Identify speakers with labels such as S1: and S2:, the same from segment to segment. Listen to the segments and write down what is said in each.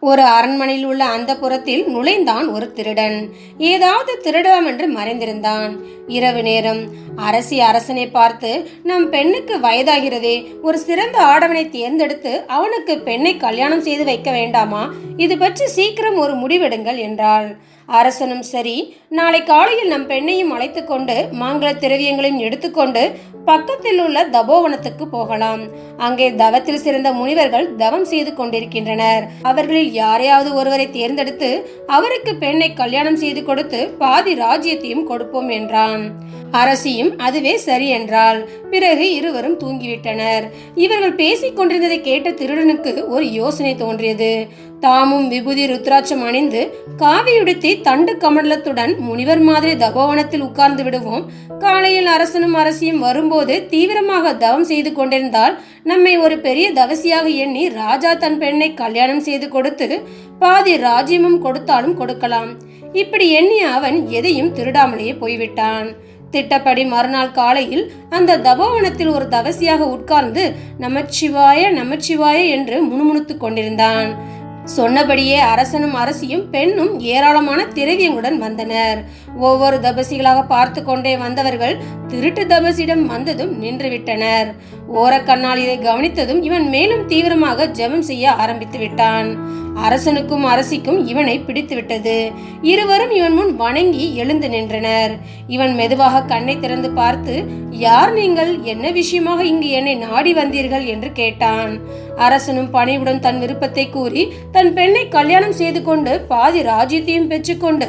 S1: ஒரு அரண்மனையில் உள்ள அந்த புறத்தில் நுழைந்தான் ஒரு திருடன். ஏதாவது திருடலாம் என்று மறைந்திருந்தான். இரவு நேரம். அரசி அரசனை பார்த்து நம் பெண்ணுக்கு வயதாகிறதே. ஒரு சிறந்த ஆடவனை தேர்ந்தெடுத்து அவனுக்கு பெண்ணை கல்யாணம் செய்து வைக்க வேண்டாமா? இது பற்றி சீக்கிரம் ஒரு முடிவெடுங்கள் என்றாள். அரசனும் சரி நாளை காலையில் நம் பெண்ணையும் அழைத்து கொண்டு மாங்கல திரவியங்களையும் எடுத்துக்கொண்டு பக்கத்தில் உள்ள தபோவனத்துக்கு போகலாம். அங்கே தவத்தில் சிறந்த முனிவர்கள் தவம் செய்து கொண்டிருக்கின்றனர். அவர்களில் யாரையாவது ஒருவரை தேர்ந்தெடுத்து அவருக்கு பெண்ணை கல்யாணம் செய்து கொடுத்து பாதி ராஜ்யத்தையும் கொடுப்போம் என்றான். அரசியும் அதுவே சரி என்றாள். பிறகு இருவரும் தூங்கிவிட்டனர். இவர்கள் பேசிக் கொண்டிருந்ததை கேட்ட திருடனுக்கு ஒரு யோசனை தோன்றியது. தாமும் விபூதி ருத்ராட்சம் அணிந்து காவியுடுத்தி தண்டு கமண்டலத்துடன் முனிவர் மாதிரி தபோவனத்தில் உட்கார்ந்து விடுவோம். காலையில் அரசனும் அரசியும் வரும்போது தீவிரமாக தவம் செய்து கொண்டிருந்தால் நம்மை ஒரு பெரிய தவசியாக எண்ணி ராஜா தன் பெண்ணை கல்யாணம் செய்து கொடுத்து பாதி ராஜ்யமும் கொடுத்தாலும் கொடுக்கலாம். இப்படி எண்ணி அவன் எதையும் திருடாமலேயே போய்விட்டான். திட்டப்படி மறுநாள் காலையில் அந்த தபோவனத்தில் ஒரு தவசியாக உட்கார்ந்து நமச்சிவாய நமச்சிவாய என்று முணுமுணுத்துக் கொண்டிருந்தான். சொன்னபடியே அரசனும் அரசியும் பெண்ணும் ஏராளமான திரவியங்களுடன் வந்தனர். ஒவ்வொரு தபசிகளாக பார்த்து கொண்டே வந்தவர்கள் திருட்டு தபசியிடம் வந்ததும் நின்றுவிட்டனர். ஓரக்கண்ணால் இதை கவனித்ததும் இவன் மேலும் தீவிரமாக ஜெபம் செய்ய ஆரம்பித்து விட்டான். அரசனுக்கும் அரசிக்கும் இவனை பிடித்து விட்டது இருவரும் இவன் முன் வணங்கி எழுந்து நின்றனர். இவன் மெதுவாக கண்ணை திறந்து பார்த்து யார் நீங்கள்? என்ன விஷயமாக இங்கு என்னை நாடி வந்தீர்கள்? என்று கேட்டான். அரசனும் பணிவுடன் தன் விருப்பத்தை கூறி தன் பெண்ணை கல்யாணம் செய்து கொண்டு பாதி ராஜ்யத்தையும் பெற்றுக்கொண்டு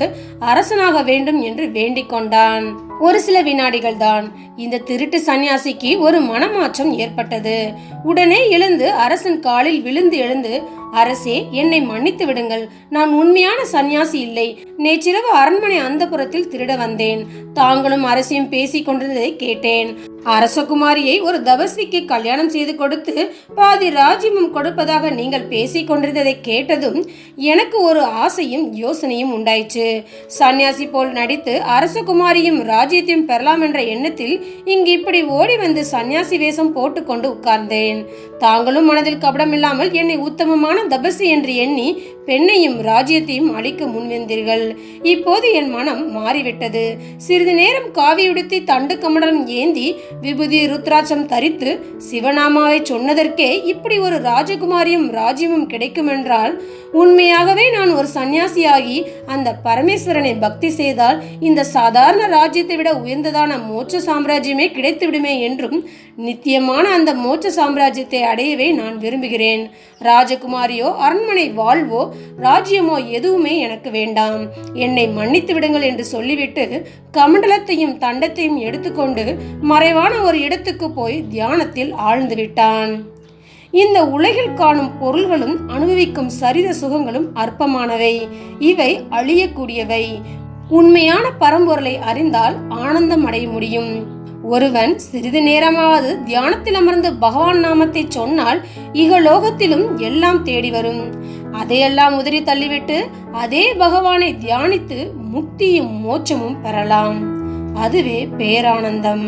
S1: அரசனாக வேண்டும் என்று வேண்டிக் கொண்டான். ஒரு சில வினாடிகள் தான் இந்த திருட்டு சன்னியாசிக்கு ஒரு மனமாற்றம் ஏற்பட்டது. உடனே எழுந்து அரசன் காலில் விழுந்து எழுந்து அரசே என்னை மன்னித்து விடுங்கள். நான் உண்மையான சன்னியாசி இல்லை. நேற்றிரவு அரண்மனை அந்தபுரத்தில் திருட வந்தேன். தாங்களும் அரசியும் பேசிக் கொண்டிருந்ததை கேட்டேன். அரசகுமாரியை ஒரு தபஸ்விக்கு கல்யாணம் செய்து கொடுத்து பாதி ராஜ்யமும் கொடுப்பதாக நீங்கள் பேசிக் கொண்டிருந்ததை கேட்டதும் எனக்கு ஒரு ஆசையும் யோசனையும் உண்டாயிற்று. சன்னியாசி போல் நடித்து அரசகுமாரியும் ராஜ்யத்தையும் பெறலாம் என்ற எண்ணத்தில் இங்கு இப்படி ஓடி வந்து சன்னியாசி வேஷம் போட்டுக்கொண்டு உட்கார்ந்தேன். தாங்களும் மனதில் கபடம் இல்லாமல் என்னை உத்தமமான தபசி என்று எண்ணி பெண்ணையும் ராஜ்யத்தையும் அழிக்க முன்வந்தீர்கள். இப்போது என் மனம் மாறிவிட்டது. சிறிது நேரம் காவி உடுத்தி தண்டு கமடம் ஏந்தி விபூதி ருத்ராட்சம் தரித்து சிவநாமாவை சொன்னதற்கே இப்படி ஒரு ராஜகுமாரியும் ராஜ்யமும் கிடைக்கும் என்றால் உண்மையாகவே நான் ஒரு சன்னியாசியாகி அந்த பரமேஸ்வரனை பக்தி செய்தால் இந்த சாதாரண ராஜ்யத்தை விட உயர்ந்ததான மோட்ச சாம்ராஜ்யமே கிடைத்துவிடுமே என்றும் நித்தியமான அந்த மோட்ச சாம்ராஜ்யத்தை அடையவே நான் விரும்புகிறேன். ராஜகுமாரியோ அரண்மனை வாழ்வோ ராஜ்யமோ எதுவுமே எனக்கு வேண்டாம். என்னை மன்னித்து விடுங்கள் என்று சொல்லிவிட்டு கமண்டலத்தையும் தண்டத்தையும் எடுத்துக்கொண்டு மறைவான ஒரு இடத்துக்கு போய் தியானத்தில் ஆழ்ந்து விட்டான். இந்த உலகில் காணும் பொருள்களும் அனுபவிக்கும் சரித சுகங்களும் அற்பமானவை. இவை அழியக்கூடியவை. உண்மையான பரம்பொருளை அறிந்தால் ஆனந்தம் அடைய முடியும். ஒருவன் சிறிது நேரமாவது தியானத்தில் அமர்ந்து பகவான் நாமத்தை சொன்னால் இகலோகத்திலும் எல்லாம் தேடி வரும். அதையெல்லாம் உதறி தள்ளிவிட்டு அதே பகவானை தியானித்து முக்தியும் மோட்சமும் பெறலாம். அதுவே பேரானந்தம்.